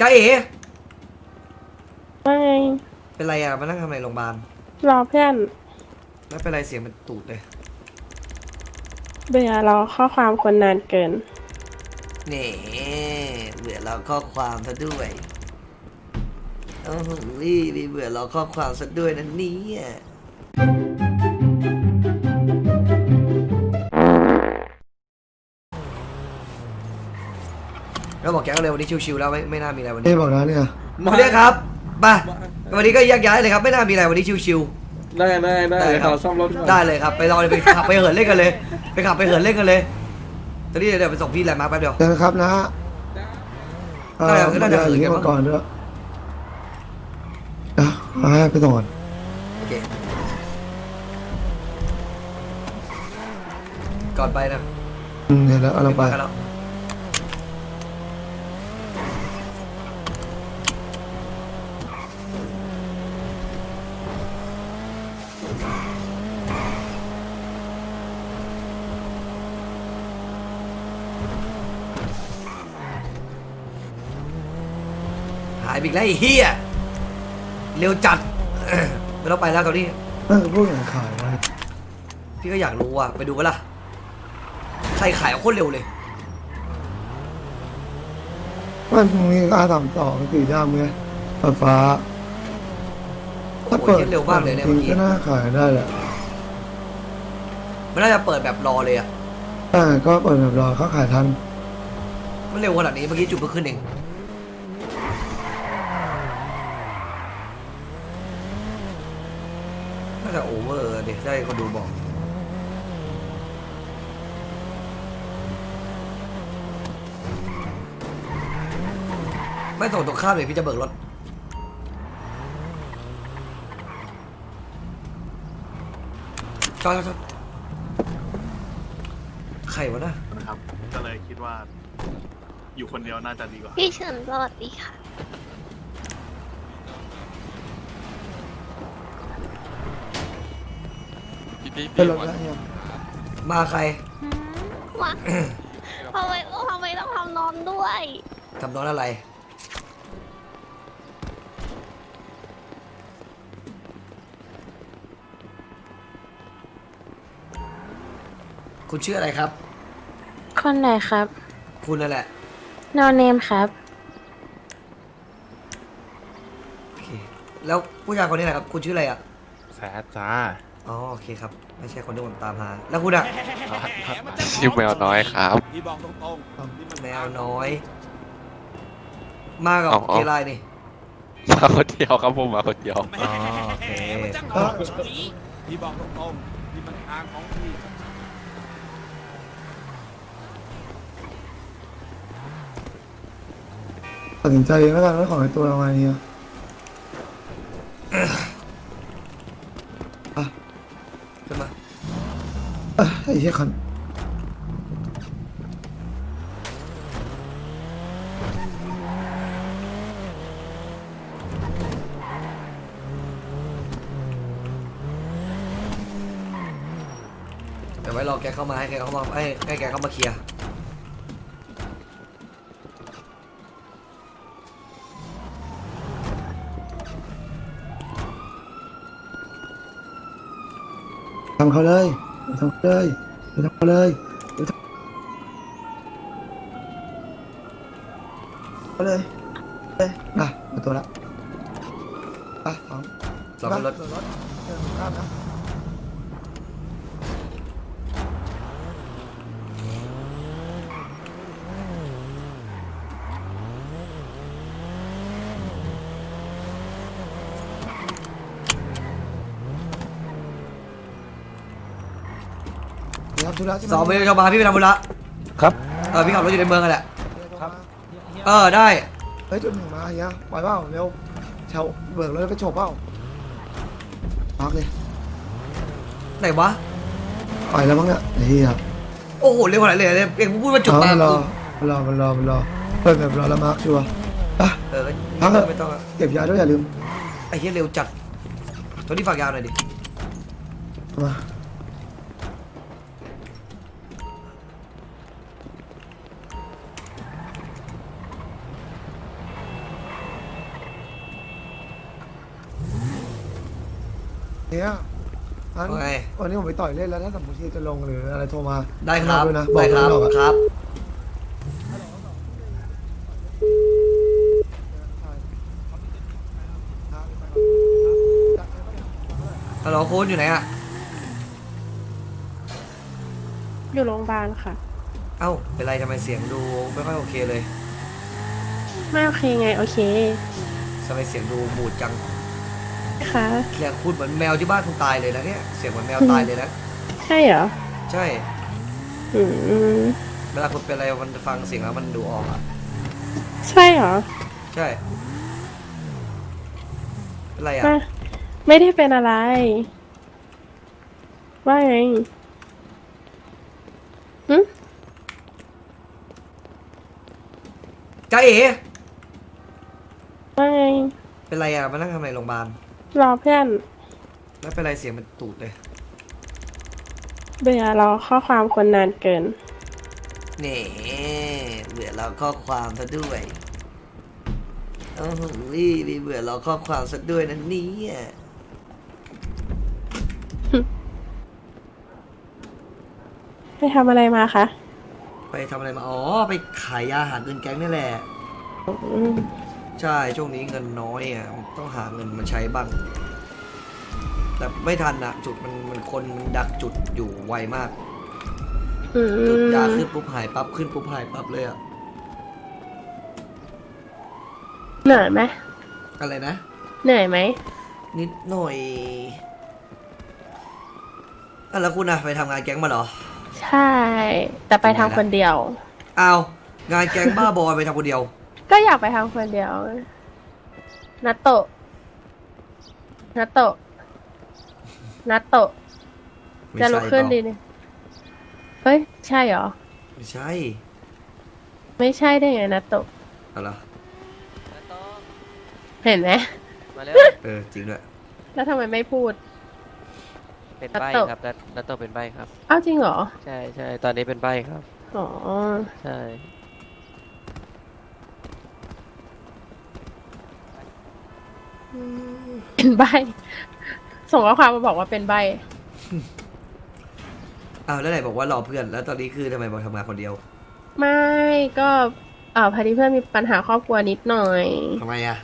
จ้าเอ๋ว่าไงเป็นไรอะมานั่งทำอะไรโรงพยาบาลรอเพื่อนไม่เป็นไรเสียงมันตูดเลยเบื่อรอข้อความคนนานเกินเน่เบื่อเราข้อความซะด้วยโอ้โหนี่มีเบื่อเราข้อความซะด้วยนะเนี่ย เราบอกแกก็เลยวันนี้ชิวๆแล้วไม่ไม่น่ามีอะไรวันนี้เอ้บอกนะเนี่ยมาเรียกครับไปวันนี้ก็แยกย้ายเลยครับไม่น่ามีอะไรวันนี้ชิว ได้ได้ได้ได้ครับ ขอซ่อมรถก่อนๆได้เลยครับ ไปรอเลยไปขับไปเหินเล่นกันเลย ไปขับไปเหินเล่นกันเลยตอนนี้เดี๋ยวไปส่งพี่แลนด์มาร์คแป๊บเดียวเจอกันครับนะเออได้ครับได้ครับอย่างนี้มาก่อนด้วยอะเอาให้ไปส่งก่อนโอเคก่อนไปนะอืมเห็นแล้วเอาเราไป กันแล้วายไปอีกแล้วไอ้เฮียเร็วจัดไม่ต้องไปแล้วตอนนี้ เออพวกไหนขายไว้พี่ก็อยากรู้อะไปดูกันล่ะ ใครขายเอาโคตรเร็วเลยมันมีอาสามสองสีดำไงไฟฟ้าถ้าเปิดโอ้ยเร็วมากเลยเนี่ยเมื่อกี้ ก็น่าขายได้แหละมันน่าจะเปิดแบบรอเลยอะแต่ก็เปิดแบบรอเขาขายทันมันเร็วขนาดนี้เมื่อกี้จุดเพิ่งขึ้นเอง น่า จะโอเวอร์เด็กได้คนดูบอกไม่ส่งตรงข้ามเลยพี่จะเบิกรถจอดจอดจอดใครวะนะนะครับ ก็เลยคิดว่า อยู่คนเดียวน่าจะดีกว่า พี่เฉินสวัสดีค่ะ พี่พี่เป็นพี่รถวันแล้วเนี่ยมาใครมาทำไมทำไมต้องทำนอนด้วยทำน้องอะไร คุณชื่ออะไรครับ คนไหนครับ คุณนั่นแหละ นอนเนมครับโอเคแล้วผู้ชายคนนี้นะครับ คุณชื่ออะไรอะ แซดจ้า อ๋อโอเคครับ ไม่ใช่คนที่ผมตามหา แล้วคุณอะชื่อแมวน้อยครับ พี่บอกตรงๆนี่มันแมวน้อย มากับเอาเอาเกไลน์นี่มาคนเดียวครับผมมาคนเดียว อ๋อโอเคอะพี่บอกตรงๆนี่มันทางของพี่ตัดสินใจเองแล้วกันว่าของไอ้ตัวเราไงเนี่ยอะ ขึ้นมาอะไอ้เหี้ยคันเดี๋ยวไว้รอแกเข้ามาให้แกเข้ามาให้ให้แกเข้ามาเคลียร์ ทำเขาเลยทำเขาเลยทำเขาเลยทำเขาเลยเลยอะมาตัวละอะสองสองคนรถรถเดินข้ามนะำธุระใช่ไหมสองเมตรเข้ามาพี่ไปทำบุญละครับ เออพี่ขับรถอยู่ในเมืองกันแหละครับเออได้เฮ้ยจุดหนึ่งมาเฮียปล่อยเปล่าเร็วเชาเบิกรถแล้วไปโฉบเปล่าพักเลยไหนวะไปแล้วมั้งเนี่ยไอ้เฮียโอ้โหเร็วขนาดนั้นเลยเนี่ยเองพูดว่าจุดเอาตามมันรอคือมันรอมันรอมันรอเปิดแบบรอแล้วมาร์คชัวร์อะเออพักเถอะไม่ต้องอะเก็บยาด้วยอย่าลืมไอ้เหี้ยเร็วจัดตัวนี้ฝากยาวหน่อยดิมา เนี้ยงั้นว่าไงวันนี้ผมไปต่อยเล่นแล้วถ้าสมมติที่จะลงหรืออะไรโทรมาได้ครับด้วยนะบอได้กคข้ารังบนอกอะครับ ฮัลโหลคุณอยู่ไหนอะอยู่โรงพยาบาลค่ะ เอ้า เป็นไรทำไมเสียงดูไม่ค่อยโอเคเลยไม่โอเคไง โอเค ทำไมเสียงดูบูดจัง ค่ะเสียงคุณเหมือนแมวที่บ้านคุณตายเลยนะเนี่ยเสียงเหมือนแมวตายเลยนะใช่เหรอใช่อืมเวลาคุณเป็นอะไรมันฟังเสียงแล้วมันดูออกอะใช่เหรอใช่เป็นไรอะไม่ไม่ได้เป็นอะไร ว่าไงหึจ้าเอ๋ว่าไงเป็นไรอะมานั่งทำอะไรโรงพยาบาล รอเพื่อนแล้วเป็นไรเสียงมันตูดเลย เบื่อรอข้อความคนนานเกิน เน่เบื่อเราข้อความซะด้วยโอ้โหรีบเบื่อเราข้อความซะด้วยนะเนี่ยไปทำอะไรมาคะ ไปทำอะไรมา อ๋อ ไปขายยาหาเงินแก๊งนี่แหละ อืม ใช่ ช่วงนี้เงินน้อยอะต้องหาเงินมาใช้บ้าง แต่ไม่ทันอะจุดมันมันคนมันดักจุดอยู่ไวมากอืจุดมยาขึ้นปุ๊บหายปั๊บขึ้นปุ๊บหายปั๊บเลยอะเหนื่อยไหมอะไรนะ เหนื่อยไหมนิดหน่อยอะแล้วคุณอะไปทำงานแก๊งมาเหรอ ใช่ แต่ไปทำคนเดียวอ้าวงานแก๊งบ้าบอยไปทำคนเดียว ก็อยากไปทำคนเดียวนัตโตะนัตโตะนัตโตะไม่จะใช่ลุกขึ้นเปดีล่าเนี่ยเฮ้ย ใช่เหรอ ไม่ใช่ไม่ใช่ได้ไงนัตโตะเอาละเห็นไหมมาเร็ว เออจริงด้วยแล้วทำไมไม่พูด เป็นนัตใบโตะครับนัตนัตโตะเป็นใบครับ อ้าวจริงเหรอ ใช่ใช่ตอนนี้เป็นใบครับ อ๋อ ใช่ เป็นใบ ส่งข้อความมาบอกว่าเป็นใบ อ้าวแล้วไหนบอกว่ารอเพื่อน แล้วตอนนี้คือทำไมบอกทำงานคนเดียวไม่ก็เอ่อพอดีเพื่อนมีปัญหาครอบครัวนิดหน่อย ทำไมอะ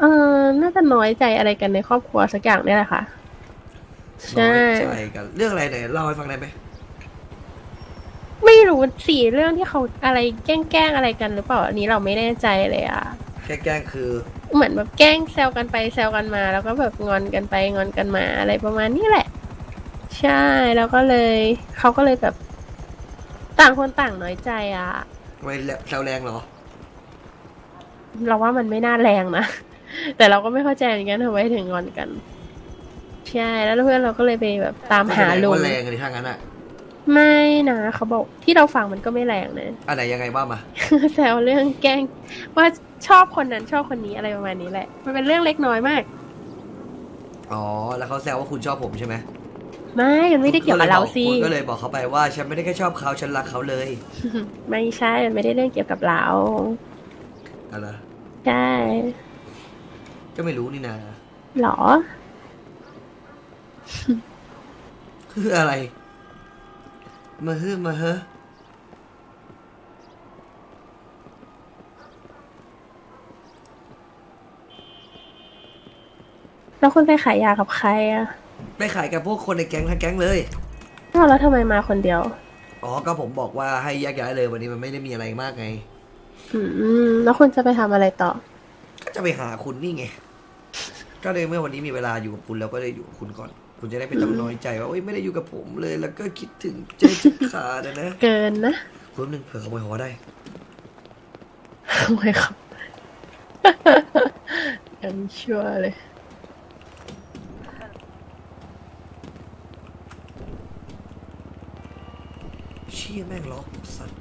เออน่าจะน้อยใจอะไรกันในครอบครัวสักอย่างเนี่ยแหละค่ะ ใช่ น้อยใจกัน เรื่องอะไรไหนเล่าให้ฟังได้ไหมไม่รู้สี่เรื่องที่เขาอะไรแกล้งๆอะไรกันหรือเปล่าอันนี้เราไม่แน่ใจเลยอะ แค่แกล้งคือ เหมือนแบบแกล้งแซวกันไปแซวกันมา แล้วก็แบบงอนกันไปงอนกันมาอะไรประมาณนี้แหละ ใช่แล้วก็เลยเขาก็เลยแบบต่างคนต่างน้อยใจอะทำไมแซวแรงเหรอ เราว่ามันไม่น่าแรงนะ แต่เราก็ไม่เข้าใจเหมือนกันทำไมถึงงอนกัน ใช่แล้วเพื่อนเราก็เลยไปแบบตามหาลุงว่าแรงกันที่ทางนั้นอะไม่นะเขาบอกที่เราฟังมันก็ไม่แรงนะอันไหนยังไงบ้างมาแซวเรื่องแกล้งว่า ชอบคนนั้นชอบคนนี้อะไรประมาณนี้แหละ มันเป็นเรื่องเล็กน้อยมาก อ๋อ แล้วเขาแซวว่าคุณชอบผมใช่ไหมไม่มันไม่ได้เกี่ยวกับเราสิคุณก็เลยบอกเขาไปว่า ฉันไม่ได้แค่ชอบเขาฉันรักเขาเลย ไม่ใช่ มันไม่ได้เรื่องเกี่ยวกับเราอะไรใช่ก็ไม่รู้นี่นาหรอ คืออะไร มาฮือมาเฮอ แล้วคุณไปขายยากับใครอะไปขายกับพวกคนในแก๊งทั้งแก๊งเลย อ้าวแล้วทำไมมาคนเดียว อ๋อ ก็ผมบอกว่าให้แยกย้ายเลยวันนี้มันไม่ได้มีอะไรมากไง อืม แล้วคุณจะไปทำอะไรต่อ ก็จะไปหาคุณนี่ไง ก็เลยเมื่อวันนี้มีเวลาอยู่กับคุณแล้วก็เลยอยู่กับคุณก่อน คุณจะได้ไม่ต้องน้อยใจว่าโอ๊ยไม่ได้อยู่กับผมเลย แล้วก็คิดถึงใจจะขาดอะนะ เกินนะคุณหนึ่งเผื่อขโมยหัวได้ ทำไมครับ ยังชั่วเลย ชี่ยแม่งล็อกสัตว์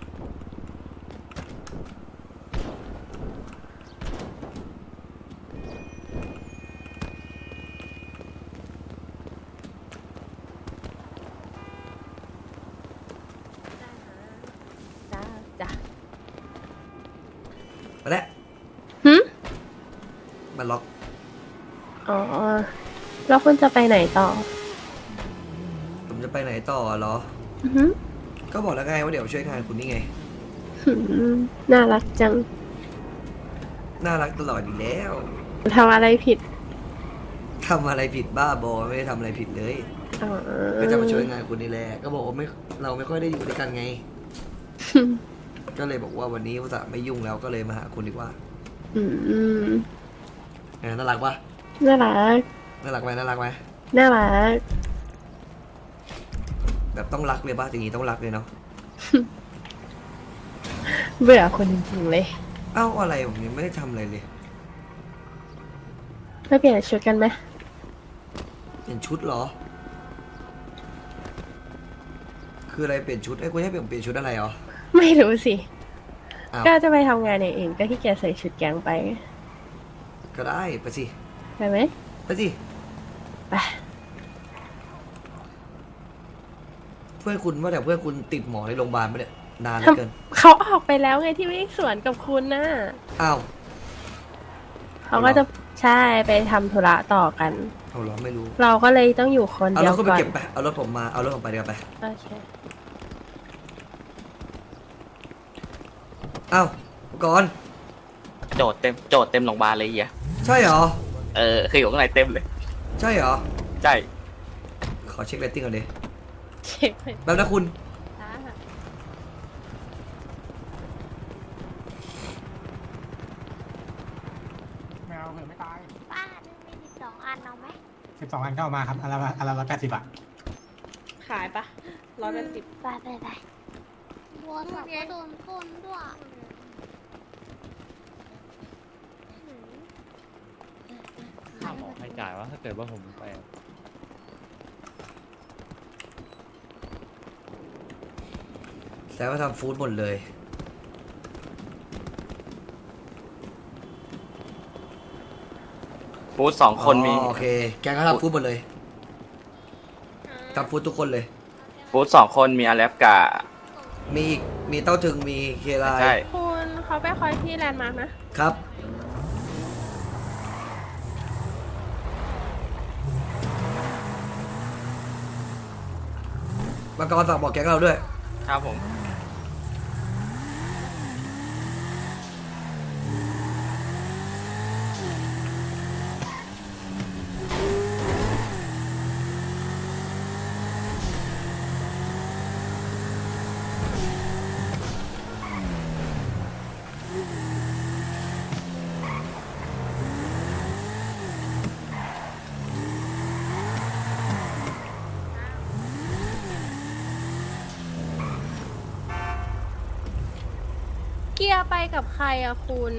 จ้าจ้ามาแล้วหืมมันล็อกอ๋อ แล้วคุณจะไปไหนต่อ ผมจะไปไหนต่อเหรอ อือหือ ก็บอกแล้วไงว่าเดี๋ยวช่วยงานคุณนี่ไง หืมน่ารักจังน่ารักตลอดอยู่แล้วทำอะไรผิดทำอะไรผิดบ้าบอไม่ได้ทำอะไรผิดเลย อ๋อก็จะมาช่วยงานคุณนี่แหละก็บอกว่าไม่เราไม่ค่อยได้อยู่ด้วยกันไง ก็เลยบอกว่าวันนี้ว่าจะไม่ยุ่งแล้วก็เลยมาหาคุณดีกว่าอืมเออน่ารักปะน่ารักน่ารักไหมน่ารักไหมน่ารัก แบบต้องรักเลยปะอย่างงี้ต้องรักเลยเนาะเบื่อคนจริงๆเลย เอ้าอะไรผมยังไม่ได้ทำอะไรเลยไม่เปลี่ยนชุดกันไหมเปลี่ยนชุดเหรอ คืออะไรเปลี่ยนชุดไอ้ยคุณให้เปลี่ยนเปลี่ยนชุดอะไรเหรอ ไม่รู้สิ อ้าว ก็จะไปทำงานอย่างอื่นก็ที่แกยจใส่ชุดแก๊งไปก็ได้ไปสิ ไปไหมไปสิ ไป เพื่อนคุณว่าแต่เพื่อนคุณติดหมอในโรงพยาบาลปะเนี่ยนานเหลือเกินเขาออกไปแล้วไงที่วิ่งสวนกับคุณน่ะอ้าวเขาก็จะใช่ไปทำธุระต่อกัน เอาเหรอไม่รู้เราก็เลยต้องอยู่คนเอาเดีรยถวคุณไปก่อนเก็บไปเอารถผมมาเอารถผมไปเดี๋ยวาไปโอเคเอ้าวก่อนโจทย์เต็มโจทย์เต็มโรงพยาบาลเลยเฮียใช่เหรอเออคืออยู่ข้างในเต็มเลย ใช่เหรอ ใช่ ขอเช็คเรตติ้งก่อนดิเช็คไปแป๊บนะคุณแมวเผื่อไม่ตายป้านึงมีสิบสองอันเอาไหมสิบสองอันก็เอามาครับอันละอันละร้อยแปดสิบบาทขายปะร้อยแปดสิบไปไปไปบัวสับก็โดนก้นด้วยค่าหมอใครจ่ายวะถ้าเกิดว่าผมไป แสดงว่าทำฟู้ดหมดเลยฟูดสองคนมีอ๋อโอเค แกก็ทำฟู้ดหมดเลยทำฟู้ดทุกคนเลย ฟูดสองคนมีอาเลฟกามีอีกมีเต้าถึงมีเคลายใช่คุณเขาไปคอยที่แลนด์มาร์กนะ ครับ มังกรฝากบอกแก๊งเราด้วย ครับผม เกียร์ไปกับใครอะคุณ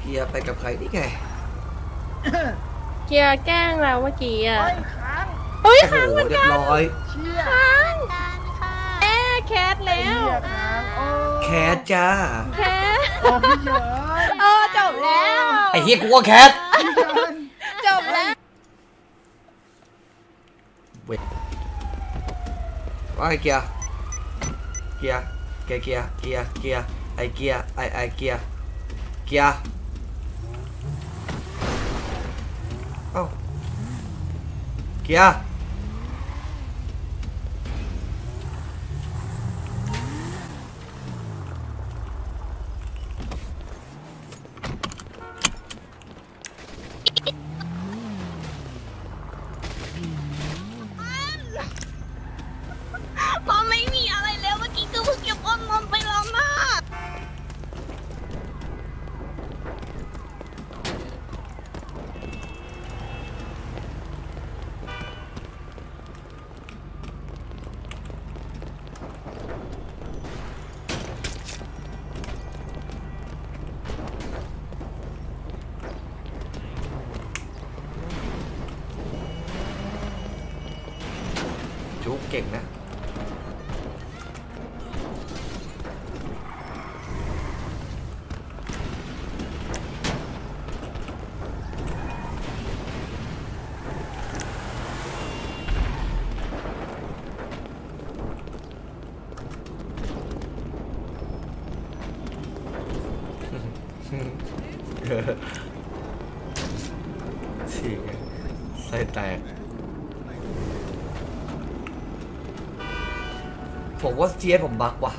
เกียร์ไปกับใครนี่ไงเกียร์แกล้งเราเมื่อกี้อะเฮ้ยโอ้โหค้างเหมือนเรียกับนร้อยค้างการค่ะแม่แคทแล้วแคทจ้า แคทเออจบแล้ว ไอ้เฮียกูว่าแคทจบแล้วว่าไอ้เกียร์ เกียร์ เกียร์ เกียร์ เกียร์ เกียร์ ไอเกียร์ไอไอเกียร์เกียร์เอ้าเกียร์ ฉีกใส่แตก ผมว่าเจียผมบักว่ะ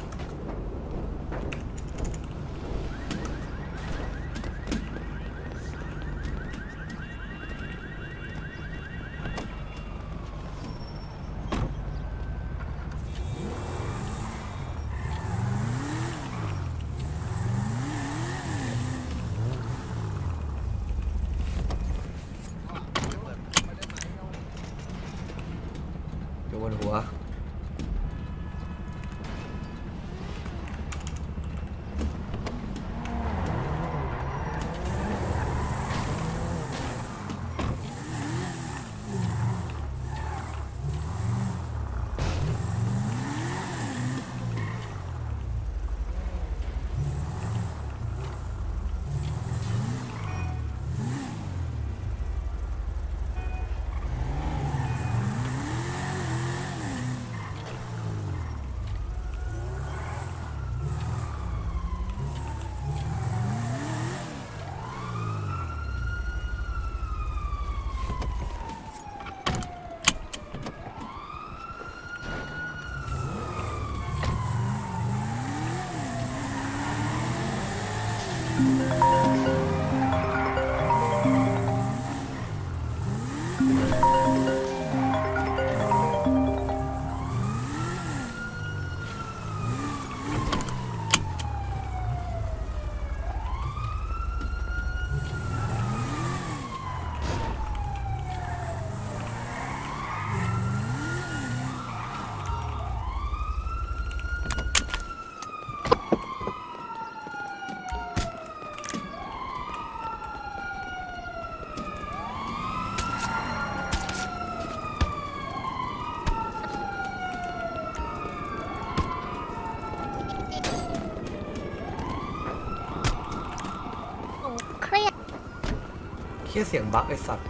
เคียเสียงบั๊กไอสัตว์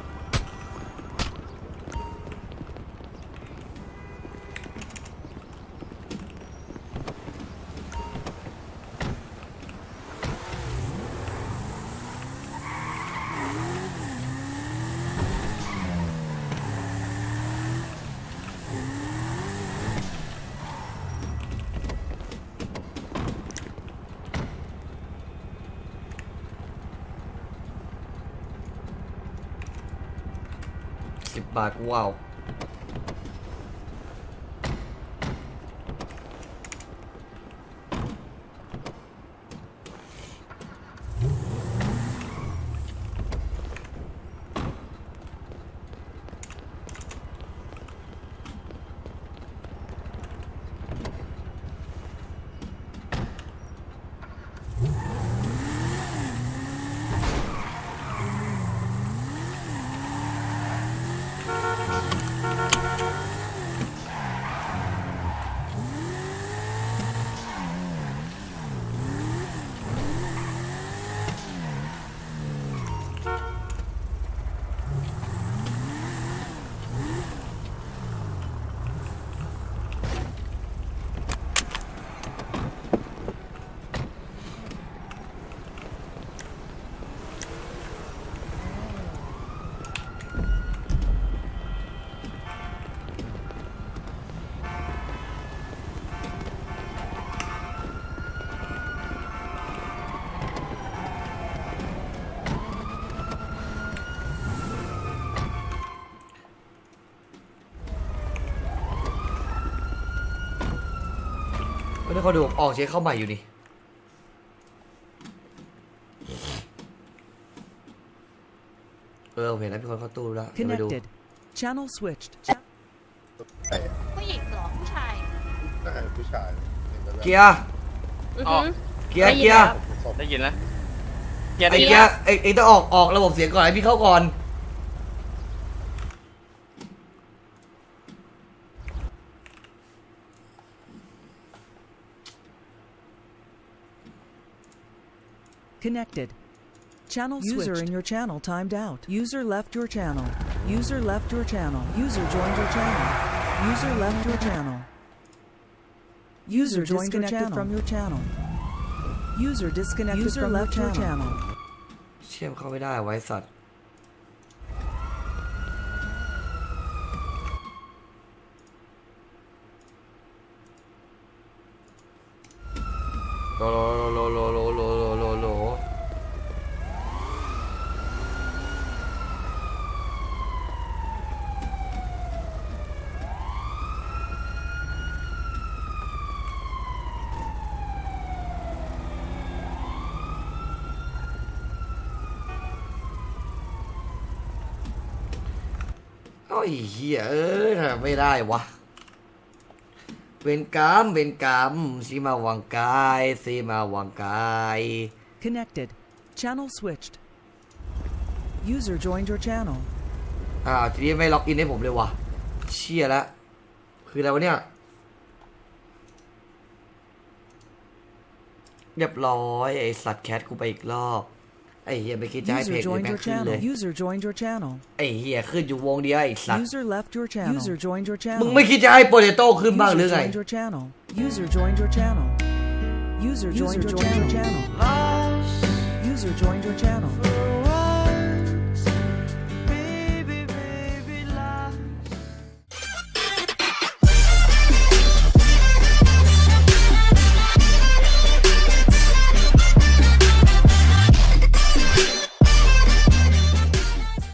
สิบ ไม่ได้เขาดูผมออกเช็คเข้าใหม่อยู่นี่เออผมเห็นแล้วมีคนเข้าตู้แล้วเดี๋ยวไปดู Connected. Channel switched. ผู้หญิงเหรอผู้ชายผู้ชายเกียร์อืออ๋อหือ เกียร์ได้ยินเกียร์แล้ว ได้ยินแล้วเฮียไอ้ได้ยินเกียร์ไอ้ไอ้ต้องออกออกระบบเสียงก่อนให้พี่เข้าก่อน Connected. Channel User in your channel timed out. User left your channel. User left your channel. User joined your channel. User left your channel. User disconnected from your channel. User disconnected User from left your channel. เชื่อมเข้าไม่ได้ไว้สัตว์ โลโลโลโลโลโลโล ยเฮียเออทำไม่ได้วะเวนกรรมเวนกรรมสีมาวังกายสีมาวังกาย Connected. Channel switched. User joined your channel. อ่าวทีนี้ไม่ล็อกอินให้ผมเลยวะเชี่ยแล้วคืออะไรวะเนี่ย เรียบร้อย ไอสัตว์แคทกูไปอีกรอบ ไอเฮียไม่คิดจะให้เพ User จอื่น joined แม่ง your ขึ้นเลย channel. User joined your channel. ไอเฮียขึ้นอยู่วงเดียวไอสัตว์ User left your channel. User joined your มึง channel. ไม่คิดจะให้โปเตโต้ขึ้นบ้างหรือ User ไง joined your channel. User joined your channel. User joined your channel. User joined your channel.